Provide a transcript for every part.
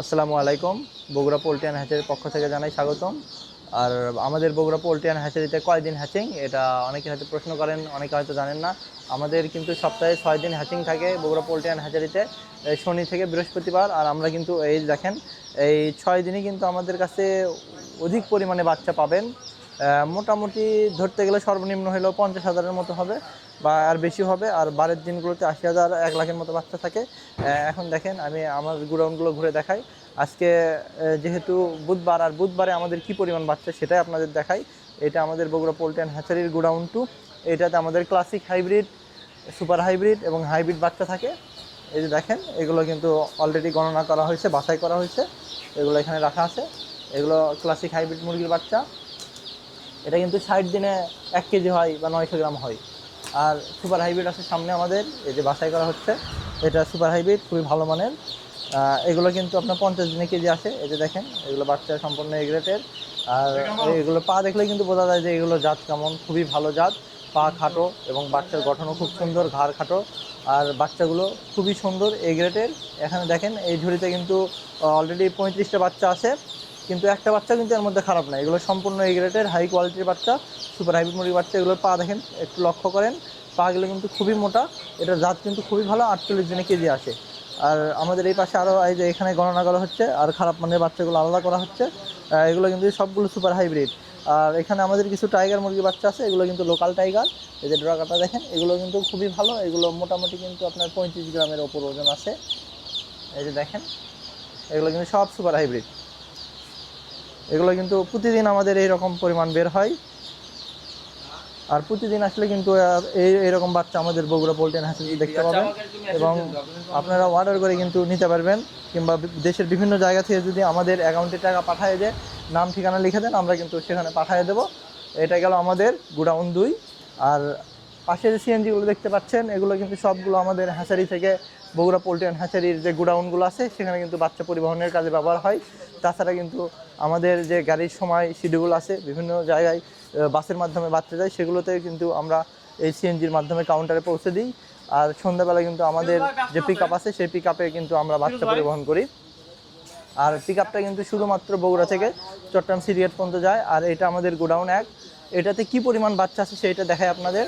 আসসালামু আলাইকুম। Bogura poultry and হ্যাচারির পক্ষ থেকে জানাই স্বাগতম। আর আমাদের বগুড়া পোলট্রি অ্যান্ড হ্যাচারিতে কয়দিন হ্যাচিং এটা অনেকে হয়তো প্রশ্ন করেন, অনেকে হয়তো জানেন না। আমাদের কিন্তু সপ্তাহে ছয় দিন হ্যাচিং থাকে বগুড়া পোলট্রি অ্যান্ড হ্যাচারিতে শনি থেকে বৃহস্পতিবার। আর আমরা কিন্তু এই দেখেন, এই ছয় দিনই কিন্তু আমাদের কাছে অধিক পরিমাণে বাচ্চা পাবেন। মোটামুটি ধরতে গেলে সর্বনিম্ন হলেও পঞ্চাশ হাজারের মতো হবে, বা আর বেশি হবে। আর বারের দিনগুলোতে আশি হাজার, এক লাখের মতো বাচ্চা থাকে। এখন দেখেন, আমি আমার গুডাউনগুলো ঘুরে দেখাই। আজকে যেহেতু বুধবার, আর বুধবারে আমাদের কি পরিমাণ বাচ্চা সেটাই আপনাদের দেখাই। এটা আমাদের বগুড়া পোল্ট্রি অ্যান্ড হ্যাচারির গুডাউন টু। এটাতে আমাদের ক্লাসিক হাইব্রিড, সুপার হাইব্রিড এবং হাইব্রিড বাচ্চা থাকে। এই যে দেখেন, এগুলো কিন্তু অলরেডি গণনা করা হয়েছে, বাছাই করা হয়েছে। এগুলো এখানে রাখা আছে। এগুলো ক্লাসিক হাইব্রিড মুরগির বাচ্চা। এটা কিন্তু ষাট দিনে এক কেজি হয় বা নয়শো গ্রাম হয়। আর সুপার হাইব্রিড আছে সামনে আমাদের এই যে বাছাই করা হচ্ছে এটা সুপার হাইব্রিড খুবই ভালো মানের। এগুলো কিন্তু আপনার পঞ্চাশ দিনে কেজি আসে এই যে দেখেন এগুলো বাচ্চা সম্পূর্ণ এগ্রেটের আর এগুলো পা দেখলে কিন্তু বোঝা যায় যে এগুলো জাত কেমন খুবই ভালো জাত। পা খাটো এবং বাচ্চার গঠনও খুব সুন্দর ঘাড় খাটো। আর বাচ্চাগুলো খুবই সুন্দর এগ্রেটের এখানে দেখেন এই ঝুড়িতে কিন্তু অলরেডি পঁয়ত্রিশটা বাচ্চা আছে। কিন্তু একটা বাচ্চা কিন্তু এর মধ্যে খারাপ না এগুলো সম্পূর্ণ এই গ্রেডের হাই কোয়ালিটির বাচ্চা সুপার হাইব্রিড মুরগির বাচ্চা এগুলোর পা দেখেন, একটু লক্ষ্য করেন পাগুলো কিন্তু খুবই মোটা এটার জাত কিন্তু খুবই ভালো, আটচল্লিশ দিনে কেজি আসে। আর আমাদের এই পাশে আরও এই যে এখানে গণনা করা হচ্ছে, আর খারাপ মানের বাচ্চাগুলো আলাদা করা হচ্ছে এগুলো কিন্তু সবগুলো সুপার হাইব্রিড আর এখানে আমাদের কিছু টাইগার মুরগি বাচ্চা আছে, এগুলো কিন্তু লোকাল টাইগার এই যে ড্রাগাটা দেখেন, এগুলো কিন্তু খুবই ভালো, এগুলো মোটামুটি কিন্তু আপনার পঁয়ত্রিশ গ্রামের ওপর ওজন আছে। এই যে দেখেন, এগুলো কিন্তু সব সুপার হাইব্রিড এগুলো কিন্তু প্রতিদিন আমাদের এই রকম পরিমাণ বের হয়। আর প্রতিদিন আসলে কিন্তু এই এরকম বাচ্চা আমাদের বগুড়া পোল্ট্রি হাসিল দেখতে পাবেন এবং আপনারা অর্ডার করে কিন্তু নিতে পারবেন কিংবা দেশের বিভিন্ন জায়গা থেকে যদি আমাদের অ্যাকাউন্টে টাকা পাঠিয়ে দেয় নাম ঠিকানা লিখে দেন আমরা কিন্তু সেখানে পাঠিয়ে দেবো। এটা গেল আমাদের গুডাউন দুই। আর পাশের সিএনজিগুলো দেখতে পাচ্ছেন এগুলো কিন্তু সবগুলো আমাদের হ্যাচারি থেকে বগুড়া পোল্ট্রি অ্যান্ড হ্যাচারির যে গুডাউনগুলো আছে সেখানে কিন্তু বাচ্চা পরিবহনের কাজে ব্যবহার হয়। তাছাড়া কিন্তু আমাদের যে গাড়ির সময় শিডিউল আছে বিভিন্ন জায়গায় বাসের মাধ্যমে বাচ্চা যায় সেগুলোতে কিন্তু আমরা এই সিএনজির মাধ্যমে কাউন্টারে পৌঁছে দিই। আর সন্ধ্যাবেলা কিন্তু আমাদের যে পিক আপ আছে সেই পিক আপে কিন্তু আমরা বাচ্চা পরিবহন করি। আর পিক আপটা কিন্তু শুধুমাত্র বগুড়া থেকে চট্টগ্রাম সিরিয়াট পর্যন্ত যায় আর এটা আমাদের গোডাউন এক। এটাতে কি পরিমাণ বাচ্চা আছে সেইটা দেখায় আপনাদের।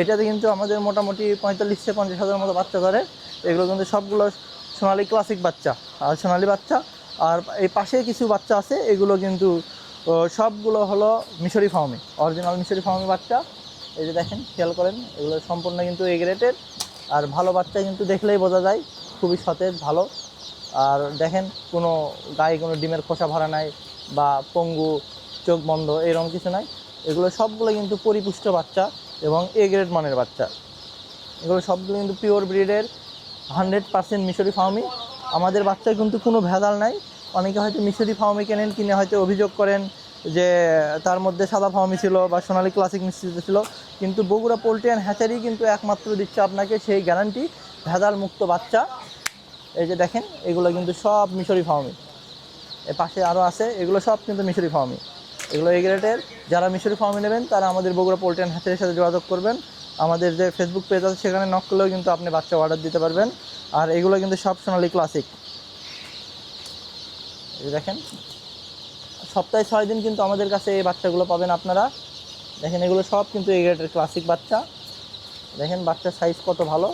এটাতে কিন্তু আমাদের মোটামুটি পঁয়তাল্লিশ থেকে পঞ্চাশ হাজার মতো বাচ্চা ধরে। এগুলো কিন্তু সবগুলো সোনালি ক্লাসিক বাচ্চা আর সোনালি বাচ্চা আর এই পাশে কিছু বাচ্চা আছে, এগুলো কিন্তু সবগুলো হলো মিশরি ফার্মে অরিজিনাল মিশরি ফার্মে বাচ্চা। এই যে দেখেন, খেয়াল করেন, এগুলো সম্পূর্ণ কিন্তু এগ্রেটেড আর ভালো বাচ্চা কিন্তু দেখলেই বোঝা যায়, খুবই সতেজ, ভালো। আর দেখেন, কোনো গায়ে কোনো ডিমের খোসা ভরা নাই বা পঙ্গু, চোখ বন্ধ, এরকম কিছু নাই। এগুলো সবগুলো কিন্তু পরিপুষ্ট বাচ্চা এবং এ গ্রেড মানের বাচ্চা। এগুলো সবগুলো কিন্তু পিওর ব্রিডের হান্ড্রেড পার্সেন্ট মিশরি ফার্মি আমাদের বাচ্চার কিন্তু কোনো ভেজাল নাই। অনেকে হয়তো মিশরি ফার্মি কেনেন, কিনে হয়তো অভিযোগ করেন যে তার মধ্যে সাদা ফার্মি ছিল বা সোনালি ক্লাসিক মিশ্রিত ছিল। কিন্তু বগুড়া পোল্ট্রি অ্যান্ড হ্যাচারি কিন্তু একমাত্র দিচ্ছে আপনাকে সেই গ্যারান্টি, ভেজাল মুক্ত বাচ্চা। এই যে দেখেন, এগুলো কিন্তু সব মিশরি ফার্মি এর পাশে আরও আছে, এগুলো সব কিন্তু মিশরি ফার্মি এগুলো এই গ্রেডের, যারা মিশরি ফার্মে নেবেন তারা আমাদের বগুড়া পোল্ট্রি অ্যান্ড হ্যাচারির সাথে যোগাযোগ করবেন। আমাদের যে ফেসবুক পেজ আছে, সেখানে নক করলেও কিন্তু আপনি বাচ্চা অর্ডার দিতে পারবেন। আর এগুলো কিন্তু সব সোনালি ক্লাসিক দেখেন। সপ্তাহে ছয় দিন কিন্তু আমাদের কাছে এই বাচ্চাগুলো পাবেন আপনারা। দেখেন, এগুলো সব কিন্তু এই গ্রেডের ক্লাসিক বাচ্চা। দেখেন, বাচ্চার সাইজ কত ভালো।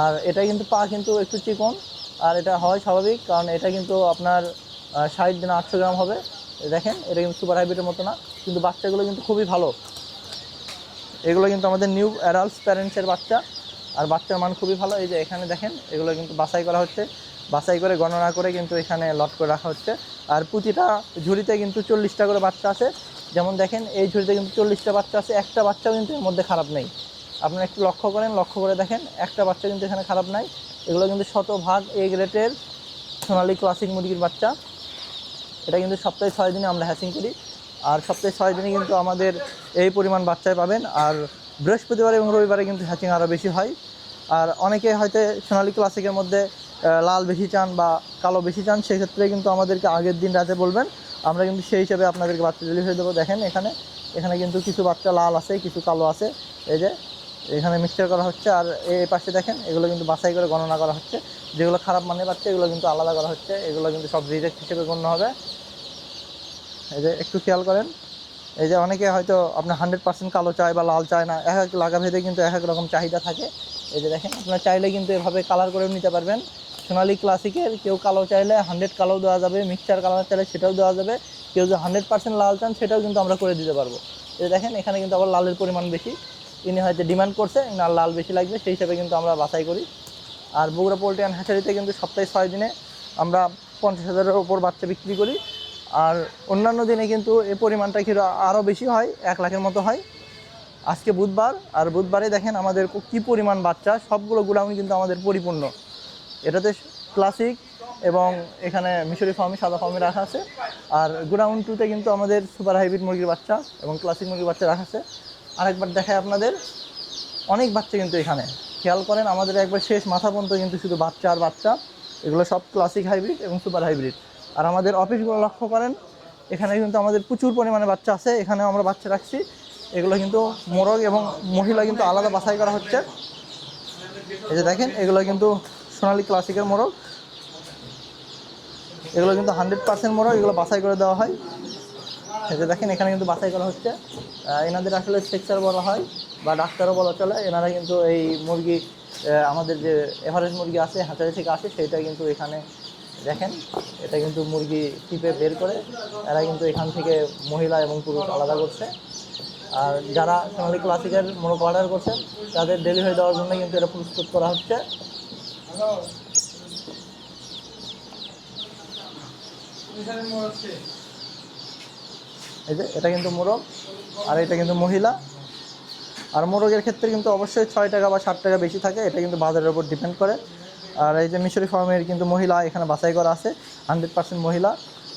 আর এটা কিন্তু পা কিন্তু একটু চিকন। আর এটা হয় স্বাভাবিক, কারণ এটা কিন্তু আপনার ষাট দিন আটশো গ্রাম হবে। দেখেন, এটা কিন্তু সুপার হাইব্রিডের মতো না। কিন্তু বাচ্চাগুলো কিন্তু খুবই ভালো। এগুলো কিন্তু আমাদের নিউ অ্যাডাল্টস প্যারেন্টসের বাচ্চা। আর বাচ্চার মান খুবই ভালো। এই যে এখানে দেখেন, এগুলো কিন্তু বাছাই করা হচ্ছে। বাছাই করে, গণনা করে কিন্তু এখানে লট করে রাখা হচ্ছে। আর প্রতিটা ঝুড়িতে কিন্তু চল্লিশটা করে বাচ্চা আছে। যেমন দেখেন, এই ঝুড়িতে কিন্তু চল্লিশটা বাচ্চা আছে। একটা বাচ্চাও কিন্তু এর মধ্যে খারাপ নেই। আপনারা একটু লক্ষ্য করেন, লক্ষ্য করে দেখেন, একটা বাচ্চা কিন্তু এখানে খারাপ নাই। এগুলো কিন্তু শতভাগ এ গ্রেটের সোনালি ক্লাসিক মুরগির বাচ্চা। এটা কিন্তু সপ্তাহে ছয় দিনে আমরা হ্যাচিং করি। আর সপ্তাহে ছয় দিনে কিন্তু আমাদের এই পরিমাণ বাচ্চায় পাবেন। আর বৃহস্পতিবার এবং রবিবারে কিন্তু হ্যাচিং আরও বেশি হয়। আর অনেকে হয়তো সোনালি ক্লাসিকের মধ্যে লাল বেশি চান বা কালো বেশি চান, সেক্ষেত্রে কিন্তু আমাদেরকে আগের দিন রাতে বলবেন। আমরা কিন্তু সেই হিসাবে আপনাদেরকে বাচ্চা ডেলিভারি দেবো। দেখেন এখানে এখানে কিন্তু কিছু বাচ্চা লাল আছে, কিছু কালো আছে। এই যে, এখানে মিক্সচার করা হচ্ছে। আর এই পাশে দেখেন, এগুলো কিন্তু বাছাই করে গণনা করা হচ্ছে। যেগুলো খারাপ মানে পাচ্ছে এগুলো কিন্তু আলাদা করা হচ্ছে। এগুলো কিন্তু সব রিজেক্ট হিসেবে গণ্য হবে। এই যে একটু খেয়াল করেন, এই যে অনেকে হয়তো আপনার হান্ড্রেড পার্সেন্ট কালো চায় বা লাল চায় না, এক এক লাগা ভেদে কিন্তু এক এক রকম চাহিদা থাকে। এই যে দেখেন, আপনার চাইলে কিন্তু এভাবে কালার করে নিতে পারবেন। সোনালি ক্লাসিকের কেউ কালো চাইলে হান্ড্রেড কালো দেওয়া যাবে মিক্সচার কালার চাইলে সেটাও দেওয়া যাবে। কেউ যদি হান্ড্রেড পার্সেন্ট লাল চান, সেটাও কিন্তু আমরা করে দিতে পারব। এই দেখেন, এখানে কিন্তু আবার লালের পরিমাণ বেশি। তিনি হয়তো ডিমান্ড করছে না লাল বেশি লাগবে, সেই হিসাবে কিন্তু আমরা বাছাই করি। আর বগুড়া পোল্ট্রি অ্যান্ড হ্যাচারিতে কিন্তু সপ্তাহে ছয় দিনে আমরা পঞ্চাশ হাজারের ওপর বাচ্চা বিক্রি করি। আর অন্যান্য দিনে কিন্তু এই পরিমাণটা কিন্তু আরও বেশি হয়? এক লাখের মতো হয়। আজকে বুধবার, আর বুধবারে দেখেন আমাদের কি পরিমাণ বাচ্চা, সবগুলো গুলাউন কিন্তু আমাদের পরিপূর্ণ। এটাতে ক্লাসিক এবং এখানে মিশরি ফার্মে, সাদা ফার্মে রাখা আছে। আর গুডাউন টুতে কিন্তু আমাদের সুপার হাইব্রিড মুরগির বাচ্চা এবং ক্লাসিক মুরগির বাচ্চা রাখা আছে। আরেকবার দেখায় আপনাদের, অনেক বাচ্চা কিন্তু এখানে। খেয়াল করেন, আমাদের একবার শেষ মাথা পর্যন্ত কিন্তু শুধু বাচ্চা আর বাচ্চা। এগুলো সব ক্লাসিক হাইব্রিড এবং সুপার হাইব্রিড। আর আমাদের অফিসগুলো লক্ষ্য করেন, এখানে কিন্তু আমাদের প্রচুর পরিমাণে বাচ্চা আছে এখানেও আমরা বাচ্চা রাখছি। এগুলো কিন্তু মোরগ এবং মহিলা কিন্তু আলাদা বাছাই করা হচ্ছে। এই যে দেখেন, এগুলো কিন্তু সোনালি ক্লাসিকের মোরগ। এগুলো কিন্তু হান্ড্রেড পার্সেন্ট মোরগ, এগুলো বাছাই করে দেওয়া হয়। এই যে দেখেন, এখানে কিন্তু বাছাই করা হচ্ছে। এনাদের আসলে সেক্সার বলা হয় বা ডাক্তারও বলা চলে। এনারা কিন্তু এই মুরগি আমাদের যে এভারেজ মুরগি আছে হাঁচারি থেকে আসে সেটা কিন্তু এখানে দেখেন, এটা কিন্তু মুরগি টিপে বের করে, এরা কিন্তু এখান থেকে মহিলা এবং পুরুষ আলাদা করছে। আর যারা সোনালি ক্লাসিকের মোরগ অর্ডার করছেন তাদের ডেলিভারি দেওয়ার জন্য কিন্তু এটা প্রস্তুত করা হচ্ছে। এই যে, এটা কিন্তু মোরগ, আর এটা কিন্তু মহিলা। আর মোরগের ক্ষেত্রে কিন্তু অবশ্যই ছয় টাকা বা ষাট টাকা বেশি থাকে, এটা কিন্তু বাজারের উপর ডিপেন্ড করে। আর এই যে মিশরি ফার্মের কিন্তু মহিলা এখানে বাছাই করা আছে হান্ড্রেড পার্সেন্ট মহিলা।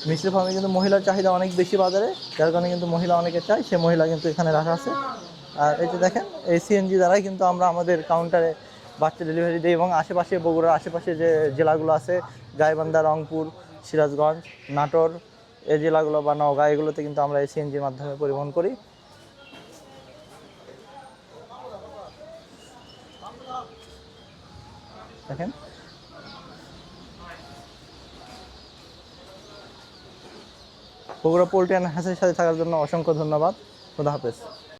মিশরি ফার্মে কিন্তু মহিলার চাহিদা অনেক বেশি বাজারে, যার কারণে কিন্তু মহিলা অনেকে চায়, সে মহিলা কিন্তু এখানে রাখা আছে। আর এই যে দেখেন, এই সিএনজি দ্বারাই কিন্তু আমরা আমাদের কাউন্টারে বাচ্চা ডেলিভারি দিই এবং আশেপাশে বগুড়ার আশেপাশে যে জেলাগুলো আছে, গাইবান্ধা, রংপুর, সিরাজগঞ্জ, নাটোর, এই জেলাগুলো বা নওগাঁ, এগুলোতে কিন্তু আমরা এই সিএনজির মাধ্যমে পরিবহন করি। দেখেন। বগুড়া পোল্ট্রি অ্যান্ড হাসির সাথে থাকার জন্য অসংখ্য ধন্যবাদ। খুদা হাফেজ।